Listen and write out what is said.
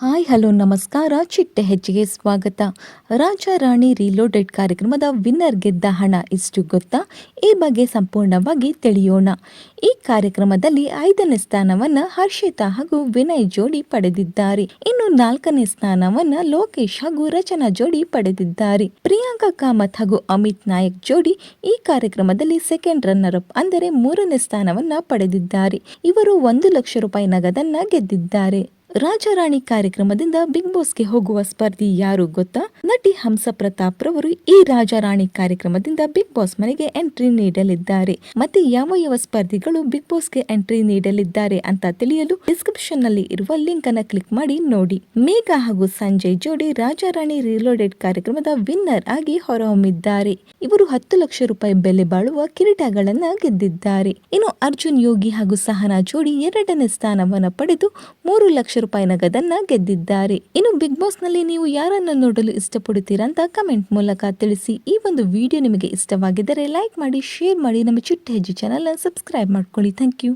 Hi, hello, ನಮಸ್ಕಾರ. ಚಿಟ್ಟೆ ಹೆಜ್ಜೆಗೆ ಸ್ವಾಗತ. ರಾಜ ರಾಣಿ ರೀಲೋಡೆಡ್ ಕಾರ್ಯಕ್ರಮದ ವಿನ್ನರ್ ಗೆದ್ದ ಹಣ ಇಷ್ಟು ಗೊತ್ತಾ? ಈ ಬಗ್ಗೆ ಸಂಪೂರ್ಣವಾಗಿ ತಿಳಿಯೋಣ. ಈ ಕಾರ್ಯಕ್ರಮದಲ್ಲಿ ಐದನೇ ಸ್ಥಾನವನ್ನ ಹರ್ಷಿತಾ ಹಾಗೂ ವಿನಯ್ ಜೋಡಿ ಪಡೆದಿದ್ದಾರೆ. ಇನ್ನು ನಾಲ್ಕನೇ ಸ್ಥಾನವನ್ನ ಲೋಕೇಶ್ ಹಾಗೂ ರಚನಾ ಜೋಡಿ ಪಡೆದಿದ್ದಾರೆ. ಪ್ರಿಯಾಂಕಾ ಕಾಮತ್ ಹಾಗೂ ಅಮಿತ್ ನಾಯಕ್ ಜೋಡಿ ಈ ಕಾರ್ಯಕ್ರಮದಲ್ಲಿ ಸೆಕೆಂಡ್ ರನ್ನರ್ ಅಪ್ ಅಂದರೆ ಮೂರನೇ ಸ್ಥಾನವನ್ನ ಪಡೆದಿದ್ದಾರೆ. ಇವರು ಒಂದು ಲಕ್ಷ ರೂಪಾಯಿ ನಗದನ್ನ ಗೆದ್ದಿದ್ದಾರೆ. ರಾಜಾರಾಣಿ ಕಾರ್ಯಕ್ರಮದಿಂದ ಬಿಗ್ ಬಾಸ್ಗೆ ಹೋಗುವ ಸ್ಪರ್ಧಿ ಯಾರು ಗೊತ್ತಾ? ನಟಿ ಹಂಸ ಪ್ರತಾಪ್ ರವರು ಈ ರಾಜಾರಾಣಿ ಕಾರ್ಯಕ್ರಮದಿಂದ ಬಿಗ್ ಬಾಸ್ ಮನೆಗೆ ಎಂಟ್ರಿ ನೀಡಲಿದ್ದಾರೆ. ಮತ್ತೆ ಯಾವ ಯಾವ ಸ್ಪರ್ಧಿಗಳು ಬಿಗ್ ಬಾಸ್ಗೆ ಎಂಟ್ರಿ ನೀಡಲಿದ್ದಾರೆ ಅಂತ ತಿಳಿಯಲು ಡಿಸ್ಕ್ರಿಪ್ಷನ್ನಲ್ಲಿ ಇರುವ ಲಿಂಕ್ ಅನ್ನ ಕ್ಲಿಕ್ ಮಾಡಿ ನೋಡಿ. ಮೇಘಾ ಹಾಗೂ ಸಂಜಯ್ ಜೋಡಿ ರಾಜಾರಾಣಿ ರಿಲೋಡೆಡ್ ಕಾರ್ಯಕ್ರಮದ ವಿನ್ನರ್ ಆಗಿ ಹೊರಹೊಮ್ಮಿದ್ದಾರೆ. ಇವರು ಹತ್ತು ಲಕ್ಷ ರೂಪಾಯಿ ಬೆಲೆ ಬಾಳುವ ಕಿರೀಟಗಳನ್ನ ಗೆದ್ದಿದ್ದಾರೆ. ಇನ್ನು ಅರ್ಜುನ್ ಯೋಗಿ ಹಾಗೂ ಸಹನಾ ಜೋಡಿ ಎರಡನೇ ಸ್ಥಾನವನ್ನು ಪಡೆದು ಮೂರು ಲಕ್ಷ ರೂಪಾಯಿ ನಗದನ್ನ ಗೆದ್ದಿದ್ದಾರೆ. ಇನ್ನು ಬಿಗ್ ಬಾಸ್ನಲ್ಲಿ ನೀವು ಯಾರನ್ನ ನೋಡಲು ಇಷ್ಟಪಡುತ್ತೀರಾ ಅಂತ ಕಮೆಂಟ್ ಮೂಲಕ ತಿಳಿಸಿ. ಈ ಒಂದು ವಿಡಿಯೋ ನಿಮಗೆ ಇಷ್ಟವಾಗಿದ್ದರೆ ಲೈಕ್ ಮಾಡಿ ಶೇರ್ ಮಾಡಿ. ನಮ್ಮ ಚಿಟ್ಟ ಹೆಜ್ಜೆ ಚಾನಲ್ ಸಬ್ಸ್ಕ್ರೈಬ್ ಮಾಡ್ಕೊಳ್ಳಿ. Thank you